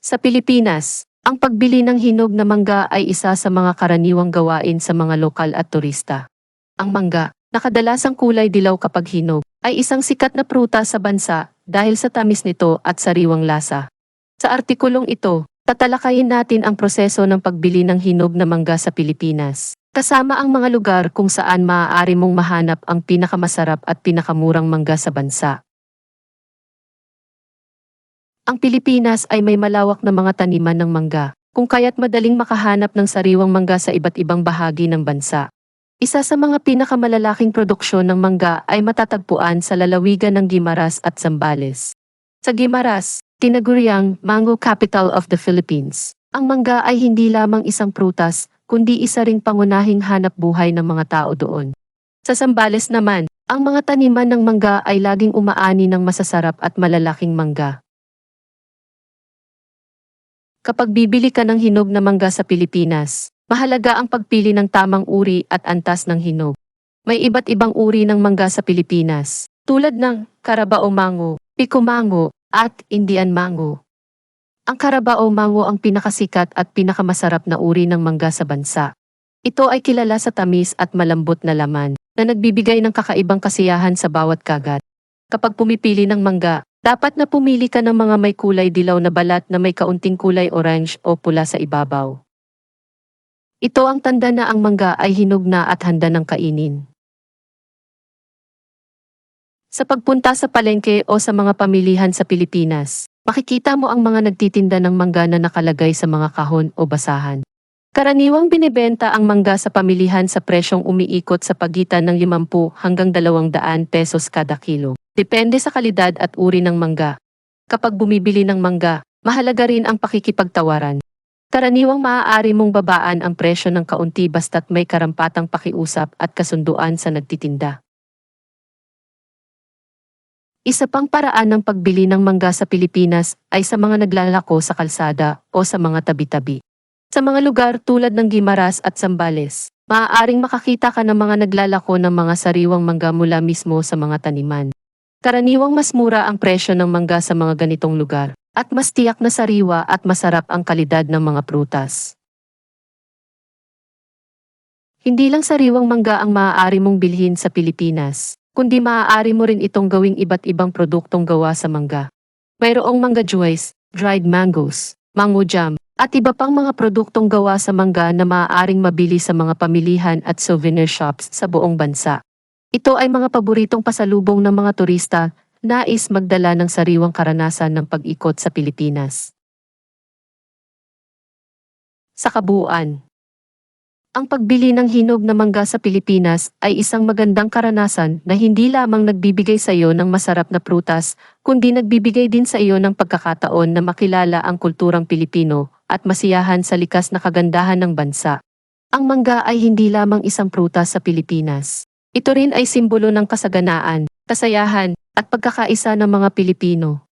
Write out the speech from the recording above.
Sa Pilipinas, ang pagbili ng hinog na mangga ay isa sa mga karaniwang gawain sa mga lokal at turista. Ang mangga, na kadalasang kulay dilaw kapag hinog, ay isang sikat na prutas sa bansa dahil sa tamis nito at sariwang lasa. Sa artikulong ito, tatalakayin natin ang proseso ng pagbili ng hinog na mangga sa Pilipinas. Kasama ang mga lugar kung saan maaari mong mahanap ang pinakamasarap at pinakamurang mangga sa bansa. Ang Pilipinas ay may malawak na mga taniman ng mangga, kung kaya't madaling makahanap ng sariwang mangga sa iba't ibang bahagi ng bansa. Isa sa mga pinakamalalaking produksyon ng mangga ay matatagpuan sa lalawigan ng Guimaras at Zambales. Sa Guimaras, tinaguriang Mango Capital of the Philippines, ang mangga ay hindi lamang isang prutas, kundi isa ring pangunahing hanap buhay ng mga tao doon. Sa Zambales naman, ang mga taniman ng mangga ay laging umaani ng masasarap at malalaking mangga. Kapag bibili ka ng hinog na mangga sa Pilipinas, mahalaga ang pagpili ng tamang uri at antas ng hinog. May iba't ibang uri ng mangga sa Pilipinas, tulad ng Carabao Mango, Pico Mango, at Indian Mango. Ang Carabao Mango ang pinakasikat at pinakamasarap na uri ng mangga sa bansa. Ito ay kilala sa tamis at malambot na laman, na nagbibigay ng kakaibang kasiyahan sa bawat kagat. Kapag pumipili ng mangga, dapat na pumili ka ng mga may kulay dilaw na balat na may kaunting kulay orange o pula sa ibabaw. Ito ang tanda na ang mangga ay hinog na at handa ng kainin. Sa pagpunta sa palengke o sa mga pamilihan sa Pilipinas, makikita mo ang mga nagtitinda ng mangga na nakalagay sa mga kahon o basahan. Karaniwang binibenta ang mangga sa pamilihan sa presyong umiikot sa pagitan ng 50 hanggang 200 pesos kada kilo. Depende sa kalidad at uri ng mangga. Kapag bumibili ng mangga, mahalaga rin ang pakikipagtawaran. Karaniwang maaari mong babaan ang presyo ng kaunti basta't may karampatang pakiusap at kasunduan sa nagtitinda. Isa pang paraan ng pagbili ng mangga sa Pilipinas ay sa mga naglalako sa kalsada o sa mga tabi-tabi. Sa mga lugar tulad ng Guimaras at Zambales, maaaring makakita ka ng mga naglalako ng mga sariwang mangga mula mismo sa mga taniman. Karaniwang mas mura ang presyo ng mangga sa mga ganitong lugar, at mas tiyak na sariwa at masarap ang kalidad ng mga prutas. Hindi lang sariwang mangga ang maaari mong bilhin sa Pilipinas, kundi maaari mo rin itong gawing iba't ibang produktong gawa sa mangga. Mayroong mangga juice, dried mangoes, mango jam, at iba pang mga produktong gawa sa mangga na maaaring mabili sa mga pamilihan at souvenir shops sa buong bansa. Ito ay mga paboritong pasalubong ng mga turista nais magdala ng sariwang karanasan ng pag-ikot sa Pilipinas. Sa kabuuan, ang pagbili ng hinog na mangga sa Pilipinas ay isang magandang karanasan na hindi lamang nagbibigay sa iyo ng masarap na prutas, kundi nagbibigay din sa iyo ng pagkakataon na makilala ang kulturang Pilipino at masiyahan sa likas na kagandahan ng bansa. Ang mangga ay hindi lamang isang prutas sa Pilipinas. Ito rin ay simbolo ng kasaganaan, kasayahan, at pagkakaisa ng mga Pilipino.